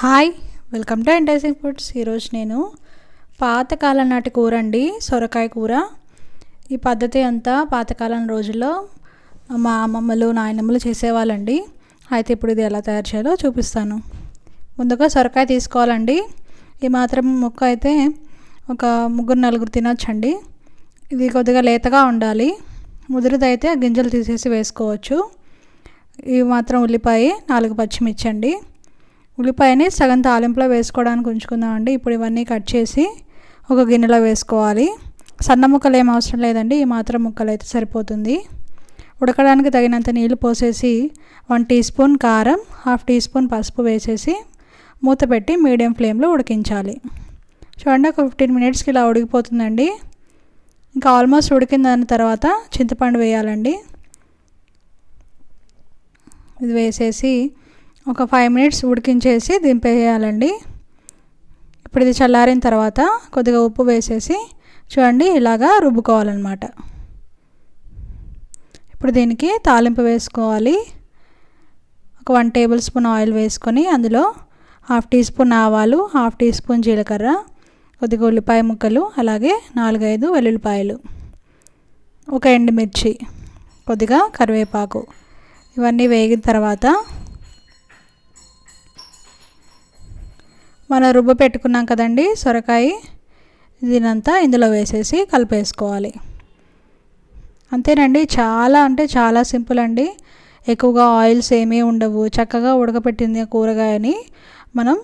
Hi welcome to enticing foods ఈరోజు నేను పాతకాలం నాటి కూర అండి సొరకాయ కూర. ఈ పద్ధతి అంతా పాతకాలం రోజుల్లో మా అమ్మమ్మలు నాయనమ్మలు చేసేవాళ్ళండి. అయితే ఇప్పుడు ఇది ఎలా తయారు చేయాలో చూపిస్తాను. ముందుగా సొరకాయ తీసుకోవాలండి. ఈ మాత్రం ముక్క అయితే ఒక ముగ్గురు నలుగురు తినొచ్చండి. ఇది కొద్దిగా లేతగా ఉండాలి. ముదిరిదైతే గింజలు తీసేసి వేసుకోవచ్చు. ఇవి మాత్రం ఉల్లిపాయ నాలుగు పచ్చిమిర్చి అండి ఉల్లిపాయని సగం తాలింపులో వేసుకోవడానికి ఉంచుకుందామండి. ఇప్పుడు ఇవన్నీ కట్ చేసి ఒక గిన్నెలో వేసుకోవాలి. సన్న ముక్కలు ఏం అవసరం లేదండి. ఈ మాత్రం ముక్కలు అయితే సరిపోతుంది. ఉడకడానికి తగినంత నీళ్ళు పోసేసి వన్ టీ స్పూన్ కారం హాఫ్ టీ స్పూన్ పసుపు వేసేసి మూత పెట్టి మీడియం ఫ్లేమ్లో ఉడికించాలి. చూడండి ఒక ఫిఫ్టీన్ మినిట్స్కి ఇలా ఉడికిపోతుందండి. ఇంకా ఆల్మోస్ట్ ఉడికిన దాని తర్వాత చింతపండు వేయాలండి. ఇది వేసేసి ఒక ఫైవ్ మినిట్స్ ఉడికించేసి దింపేయాలండి. ఇప్పుడు ఇది చల్లారిన తర్వాత కొద్దిగా ఉప్పు వేసేసి చూడండి ఇలాగా రుబ్బుకోవాలన్నమాట. ఇప్పుడు దీనికి తాలింపు వేసుకోవాలి. ఒక వన్ టేబుల్ స్పూన్ ఆయిల్ వేసుకొని అందులో హాఫ్ టీ స్పూన్ ఆవాలు హాఫ్ టీ స్పూన్ జీలకర్ర కొద్దిగా ఉల్లిపాయ ముక్కలు అలాగే నాలుగైదు వెల్లుల్లిపాయలు ఒక ఎండుమిర్చి కొద్దిగా కరివేపాకు. ఇవన్నీ వేగిన తర్వాత మనం రుబ్బ పెట్టుకున్నాం కదండి సొరకాయ. దీనంతా ఇందులో వేసేసి కలిపేసుకోవాలి. అంతేనండి చాలా అంటే చాలా సింపుల్ అండి. ఎక్కువగా ఆయిల్స్ ఏమీ ఉండవు. చక్కగా ఉడకపెట్టింది కూరగాయని మనం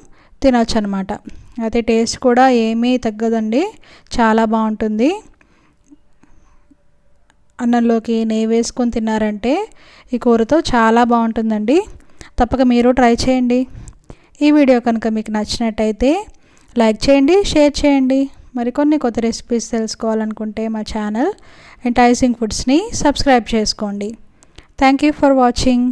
తినొచ్చు అనమాట అయితే టేస్ట్ కూడా ఏమీ తగ్గదండి. చాలా బాగుంటుంది. అన్నంలోకి నెయ్యి వేసుకొని తిన్నారంటే ఈ కూరతో చాలా బాగుంటుందండి. తప్పక మీరు ట్రై చేయండి. ఈ వీడియో కనుక మీకు నచ్చినట్టయితే లైక్ చేయండి షేర్ చేయండి. మరికొన్ని కొత్త రెసిపీస్ తెలుసుకోవాలనుకుంటే మా ఛానల్ ఎంటైజింగ్ ఫుడ్స్ని సబ్స్క్రైబ్ చేసుకోండి. Thank you for watching